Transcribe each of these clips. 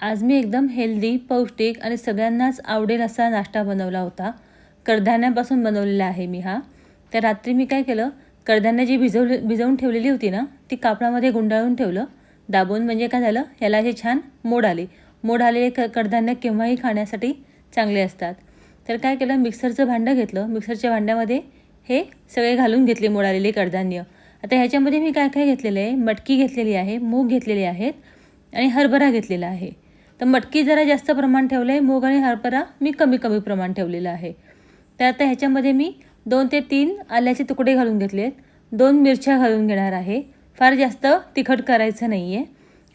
आज मी एकदम हेल्दी पौष्टिक आणि सगळ्यांनाच आवडेल असा नाश्ता बनवला होता. कडधान्यापासून बनवलेला आहे मी हा. तर रात्री मी काय केलं कडधान्य जी भिजवली भिजवून ठेवलेली होती ना ती कापडामध्ये गुंडाळून ठेवलं. दाबून म्हणजे काय झालं याला जे छान मोड आले. मोड आलेले क कडधान्य केव्हाही खाण्यासाठी चांगले असतात. तर काय केलं मिक्सरचं भांडं घेतलं. मिक्सरच्या भांड्यामध्ये हे सगळे घालून घेतले मोड आलेले कडधान्य. आता ह्याच्यामध्ये मी काय काय घेतलेलं आहे मटकी घेतलेली आहे मूग घेतलेले आहेत आणि हरभरा घेतलेला आहे. तर मटकी जरा जास्त प्रमाण ठेवलं आहे मूग आणि हरभरा मी कमी कमी प्रमाण ठेवलेलं आहे. तर आता ह्याच्यामध्ये मी दोन ते तीन आल्याचे तुकडे घालून घेतले आहेत. दोन मिरच्या घालून घेणार आहे. फार जास्त तिखट करायचं नाही आहे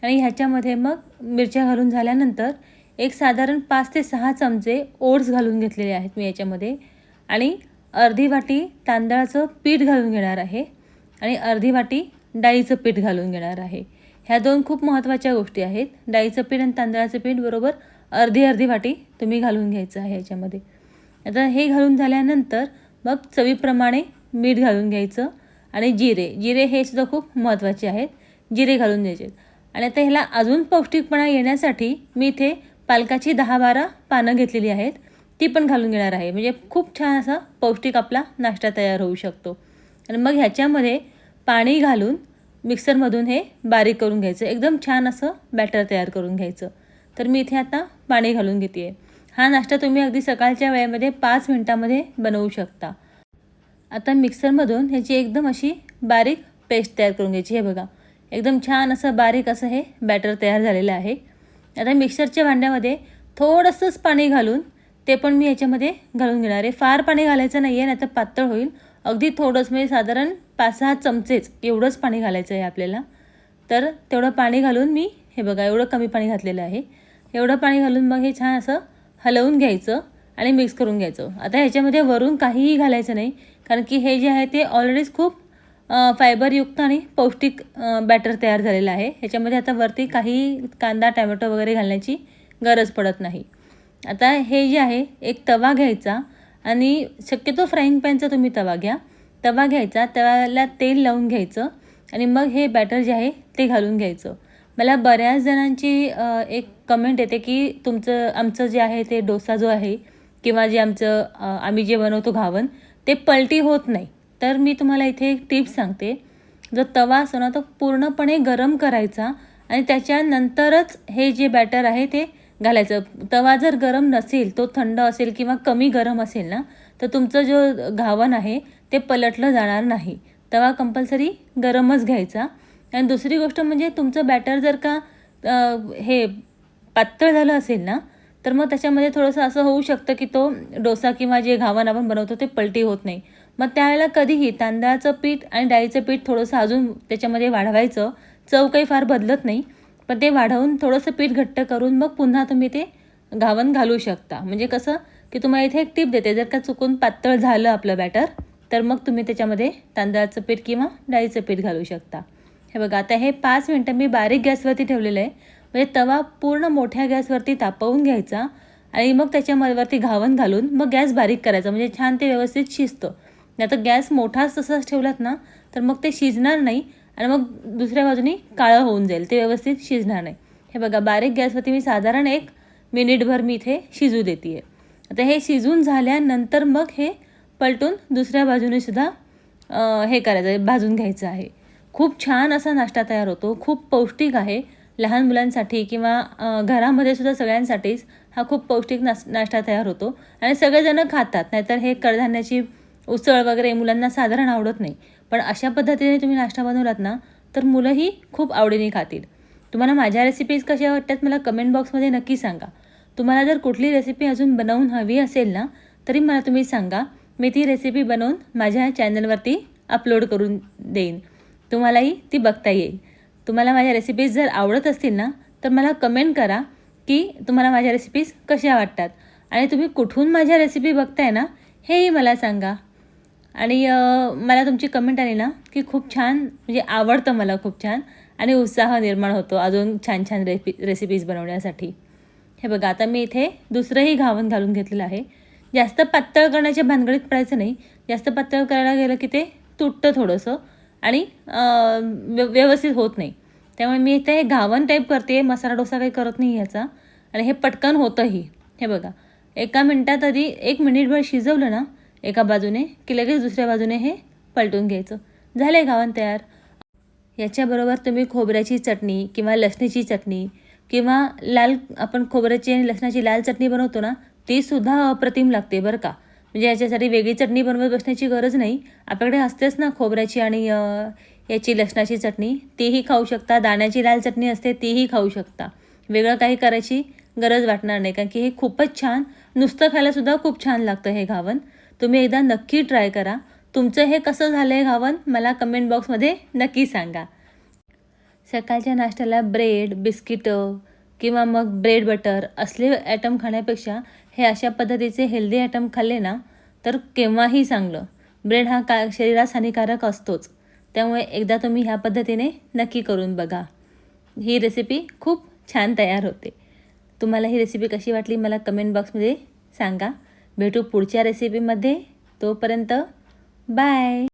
आणि ह्याच्यामध्ये मग मिरच्या घालून झाल्यानंतर एक साधारण पाच ते सहा चमचे ओट्स घालून घेतलेले आहेत मी याच्यामध्ये. आणि अर्धी वाटी तांदळाचं पीठ घालून घेणार आहे. आणि अर्धी वाटी डाळीचं पीठ घालून घेणार आहे. ह्या दोन खूप महत्त्वाच्या गोष्टी आहेत. डाळीचं पीठ आणि तांदळाचं पीठ बरोबर अर्धी अर्धी वाटी तुम्ही घालून घ्यायचं आहे याच्यामध्ये. आता हे घालून झाल्यानंतर मग चवीप्रमाणे मीठ घालून घ्यायचं आणि जिरे. जिरे हे सुद्धा खूप महत्त्वाचे आहेत. जिरे घालून द्यायचे आणि आता ह्याला अजून पौष्टिकपणा येण्यासाठी मी इथे पालकाची दहा बारा पानं घेतलेली आहेत. ती पण घालून घेणार आहे. म्हणजे खूप छान असा पौष्टिक आपला नाश्ता तयार होऊ शकतो. आणि मग ह्याच्यामध्ये पाणी घालून मिक्सरमधून हे बारीक करून घ्यायचं. एकदम छान असं बॅटर तयार करून घ्यायचं. तर मी इथे आता पाणी घालून घेते आहे हा नाश्ता तुम्ही अगदी सकाळच्या वेळेमध्ये पाच मिनटामध्ये बनवू शकता. आता मिक्सरमधून ह्याची एकदम अशी बारीक पेस्ट तयार करून घ्यायची. हे बघा एकदम छान असं बारीक असं हे बॅटर तयार झालेलं आहे. आता मिक्सरच्या भांड्यामध्ये थोडंसंच पाणी घालून ते पण मी याच्यामध्ये घालून घेणार आहे. फार पाणी घालायचं नाही आहे नाही तर पातळ होईल. अगदी थोडंच म्हणजे साधारण पाच सहा चमचेच एवढंच पाणी घालायचं आहे आपल्याला. तर तेवढं पाणी घालून मी हे बघा एवढं कमी पाणी घातलेलं आहे. एवढं पाणी घालून मग हे छान असं हलवून घ्यायचं आणि मिक्स करून घ्यायचं. आता ह्याच्यामध्ये वरून काहीही घालायचं नाही कारण की हे जे आहे ते ऑलरेडीच खूप फायबरयुक्त आणि पौष्टिक बॅटर तयार झालेलं आहे. ह्याच्यामध्ये आता वरती काही कांदा टॅमॅटो वगैरे घालण्याची गरज पडत नाही. आता हे जे आहे एक तवा घ्यायचा. आणि शक्यतो फ्राईंग पॅनचा तुम्ही तवा घ्या. तवा घ्यायचा तव्याला तेल लावून घ्यायचं आणि मग हे बॅटर जे आहे ते घालून घ्यायचं. मला बऱ्याच जणांची एक कमेंट येते की तुमचं आमचं जे आहे ते डोसा जो आहे किंवा जे आमचं आम्ही जे बनवतो घावन ते पलटी होत नाही. तर मी तुम्हाला इथे एक टिप्स सांगते. जो तवा असतो ना तो पूर्णपणे गरम करायचा आणि त्याच्यानंतरच हे जे बॅटर आहे ते घालायचं. तवा जर गरम नसेल तो थंड असेल किंवा कमी गरम असेल ना तर तुमचं जो घावन आहे ते पलटलं जाणार नाही. तवा कंपल्सरी गरमच घ्यायचा. आणि दुसरी गोष्ट म्हणजे तुमचं बॅटर जर का हे पातळ झालं असेल ना तर मग त्याच्यामध्ये थोडंसं असं होऊ शकतं की तो डोसा किंवा जे घावन आपण बनवतो ते पलटी होत नाही. मग त्यावेळेला कधीही तांदळाचं पीठ आणि डाळीचं पीठ थोडंसं अजून त्याच्यामध्ये वाढवायचं. चव काही फार बदलत नाही. पण ते वाढवून थोडंसं पीठ घट्ट करून मग पुन्हा तुम्ही ते घावन घालू शकता. म्हणजे कसं की तुम्हाला इथे एक टीप देते जर का चुकून पातळ झालं आपलं बॅटर तर मग तुम्ही त्याच्यामध्ये तांदळाचं पीठ किंवा डाळीचं पीठ घालू शकता. हे बघा आता हे पाच मिनटं मी बारीक गॅसवरती ठेवलेलं आहे. म्हणजे तवा पूर्ण मोठ्या गॅसवरती तापवून घ्यायचा आणि मग त्याच्यावरती घावन घालून मग गॅस बारीक करायचा. म्हणजे छान ते व्यवस्थित शिजतं. नाही तर गॅस मोठाच तसाच ठेवलात ना तर मग ते शिजणार नाही. आणि मग दुसऱ्या बाजूनी काळं होऊन जाईल. ते व्यवस्थित शिजणार नाही. हे बघा बारीक गॅसवरती मी साधारण एक मिनिटभर मी इथे शिजू देते आहे आता हे शिजून झाल्यानंतर मग हे पलटून दुसऱ्या बाजूने सुद्धा हे करायचं आहे भाजून घ्यायचं आहे. खूप छान असा नाश्ता तयार होतो. खूप पौष्टिक आहे लहान मुलांसाठी किंवा घरामध्ये सुद्धा सगळ्यांसाठीच हा खूप पौष्टिक नाश नाश्ता तयार होतो. आणि सगळेजणं खातात नाहीतर हे कडधान्याची उसळ वगैरे मुलांना साधारण आवडत नाही. पण अशा पद्धतीने तुम्ही नाश्ता बनवलात ना तर मुलंही खूप आवडीने खातील. तुम्हाला माझ्या रेसिपीज कशा वाटतात मला कमेंट बॉक्समध्ये नक्की सांगा. तुम्हाला जर कुठली रेसिपी अजून बनवून हवी असेल ना तरी मला तुम्ही सांगा. मी ती रेसिपी बनवून माझ्या चॅनलवरती अपलोड करून देईन. तुम्हालाही ती बघता येईल. तुम्हाला माझ्या रेसिपीज जर आवडत असतील ना तर मला कमेंट करा की तुम्हाला माझ्या रेसिपीज कशा वाटतात. आणि तुम्ही कुठून माझ्या रेसिपी बघताय ना हेही मला सांगा. आणि मला तुमची कमेंट आली ना की खूप छान म्हणजे आवडतं मला खूप छान आणि उत्साह निर्माण होतो अजून छान छान रेपी रेसिपीज बनवण्यासाठी. हे बघा आता मी इथे दुसरंही घावन घालून घेतलेलं आहे. जास्त पातळ करण्याच्या भानगडीत पडायचं नाही. जास्त पातळ करायला गेलं की ते तुटतं थोडंसं आणि व्यवस्थित होत नाही. त्यामुळे मी इथे हे घावन टाईप करते मसाला डोसा काही करत नाही ह्याचा. आणि हे पटकन होतंही. हे बघा एका मिनटात आधी एक मिनिटभर शिजवलं ना एका बाजूने की लगेच दुसऱ्या बाजूने हे पलटून घ्यायचं. झाले आहे घावन तयार. याच्याबरोबर तुम्ही खोबऱ्याची चटणी किंवा लसणीची चटणी किंवा लाल आपण खोबऱ्याची आणि लसणाची लाल चटणी बनवतो ना ती सुद्धा अप्रतिम लागते बरं का. म्हणजे याच्यासाठी वेगळी चटणी बनवत बसण्याची गरज नाही. आपल्याकडे असतेच ना खोबऱ्याची आणि याची लसणाची चटणी. तीही खाऊ शकता. दाण्याची लाल चटणी असते तीही खाऊ शकता. वेगळं काही करायची गरज वाटणार नाही. कारण की हे खूपच छान नुसतं खायलासुद्धा खूप छान लागतं हे घावन तुम्ही एकदा नक्की ट्राय करा. तुमचं हे कसं झालं आहे घावन मला कमेंट बॉक्समध्ये नक्की सांगा. सकाळच्या नाश्त्याला ब्रेड बिस्किटं किंवा मग ब्रेड बटर असले ॲटम खाण्यापेक्षा हे अशा पद्धतीचे हेल्दी ॲटम खाल्ले ना तर केव्हाही चांगलं. ब्रेड हा का शरीरास हानिकारक असतोच. त्यामुळे एकदा तुम्ही ह्या पद्धतीने नक्की करून बघा. ही रेसिपी खूप छान तयार होते. तुम्हाला ही रेसिपी कशी वाटली मला कमेंट बॉक्समध्ये सांगा. भेटू पुढच्या रेसिपीमध्ये तोपर्यंत बाय